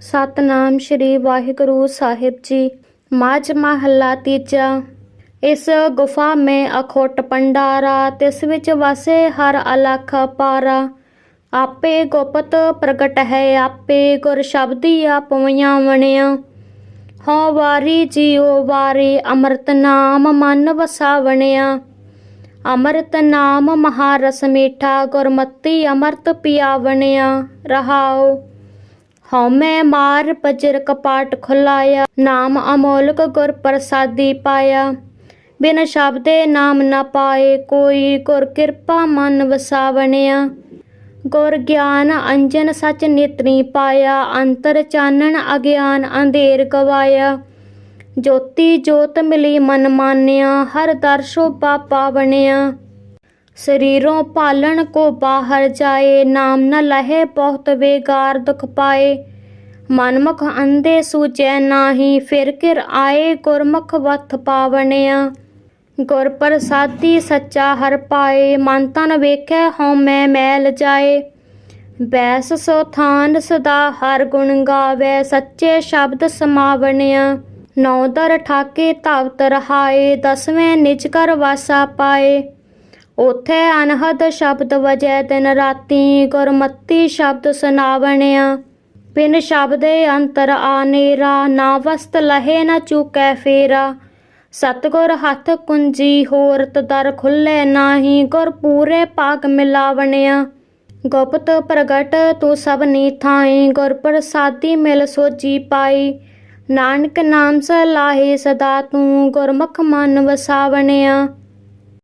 ਸਤਨਾਮ ਸ਼੍ਰੀ ਵਾਹਿਗੁਰੂ ਸਾਹਿਬ ਜੀ। ਮਾਝ ਮਹੱਲਾ ਤੀਜਾ। ਇਸ ਗੁਫਾ ਮੇ ਅਖੋਟ ਪੰਡਾਰਾ ਤਿਸ ਵਿੱਚ ਵਸੇ ਹਰ ਅਲਖ ਪਾਰਾ। ਆਪੇ ਗੋਪਤ ਪ੍ਰਗਟ ਹੈ, ਆਪੇ ਗੁਰ ਸ਼ਬਦੀ ਆਪਵੀਆਂ ਵਣਿਆ। ਹਉ ਵਾਰੀ ਜੀਉ ਵਾਰੀ ਅੰਮ੍ਰਿਤ ਨਾਮ ਮਨ ਵਸਾਵਣਿਆ। ਅੰਮ੍ਰਿਤ ਨਾਮ ਮਹਾਰਸ ਮੀਠਾ, ਗੁਰਮਤੀ ਅੰਮ੍ਰਿਤ ਪਿਆਵਣਿਆ। ਰਹਾਓ ਹਉਮੈ ਮਾਰ ਪਜਰ ਕਪਾਟ ਖੁਲਾਇਆ, ਨਾਮ ਅਮੋਲਕ ਗੁਰ ਪ੍ਰਸਾਦੀ ਪਾਇਆ। ਬਿਨ ਸ਼ਬਦੇ ਨਾਮ ਨਾ ਪਾਏ, ਕੋਈ ਗੁਰ ਕਿਰਪਾ ਮਨ ਵਸਾਵਣਿਆ। ਗੁਰ ਗਿਆਨ ਅੰਜਨ ਸਚ ਨੇਤਰੀ ਪਾਇਆ, ਅੰਤਰ ਚਾਨਣ ਅਗਿਆਨ ਅੰਧੇਰ ਗਵਾਇਆ। ਜੋਤੀ ਜੋਤ ਮਿਲੀ ਮਨ ਮਾਨਿਆ, ਹਰ ਦਰਸ਼ੋ ਪਾਪਾ ਬਣਿਆ। ਸਰੀਰੋਂ ਪਾਲਣ ਕੋ ਬਾਹਰ ਜਾਏ, ਨਾਮ ਨ ਲਹੇ ਬਹੁਤ ਬੇਗਾਰ ਦੁਖ ਪਾਏ। ਮਨਮੁਖ ਅੰਧੇ ਸੂਚੈ ਨਾਹੀ, ਫਿਰ ਕਿਰ ਆਏ ਗੁਰਮੁਖ ਵਥ ਪਾਵਣਿਆ। ਗੁਰ ਪ੍ਰਸਾਦੀ ਸੱਚਾ ਹਰ ਪਾਏ, ਮਨ ਤਨ ਵੇਖੈ ਹਉ ਮੈਂ ਮੈਲ ਜਾਏ। ਬੈਸ ਸੋ ਥਾਨ ਸਦਾ ਹਰ ਗੁਣ ਗਾਵੇ, ਸੱਚੇ ਸ਼ਬਦ ਸਮਾਵਣਿਆ। ਨੌ ਦਰ ਠਾਕੇ ਧਵਤ ਰਹਾਏ, ਦਸਵੇਂ ਨਿਜ ਕਰ ਵਾਸਾ ਪਾਏ। ਉਥੇ ਅਨਹਦ ਸ਼ਬਦ ਵਜੈ ਦਿਨ ਰਾਤੀ, ਗੁਰਮਤੀ ਸ਼ਬਦ ਸੁਨਾਵਣਿਆ ਬਿਨ ਸ਼ਬਦੇ ਅੰਤਰ ਆਨੇਰਾ ਨਾ ਵਸਤ ਲਹੇ ਨਾ ਚੁਕੈ ਫੇਰਾ। ਸਤਗੁਰ ਹੱਥ ਕੁੰਜੀ ਹੋਰਤ ਦਰ ਖੁੱਲੇ ਨਾਹੀ, ਗੁਰ ਪੂਰੇ ਪਾਕ ਮਿਲਾਵਣਿਆ। ਗੁਪਤ ਪ੍ਰਗਟ ਤੂੰ ਸਭ ਨੀ ਥਾਈ, ਗੁਰ ਪ੍ਰਸਾਦੀ ਮਿਲ ਸੋਜੀ ਪਾਈ। ਨਾਨਕ ਨਾਮ ਸਲਾਹੇ ਸਦਾ ਤੂੰ, ਗੁਰਮੁਖ ਮਨ ਵਸਾਵਣਿਆ।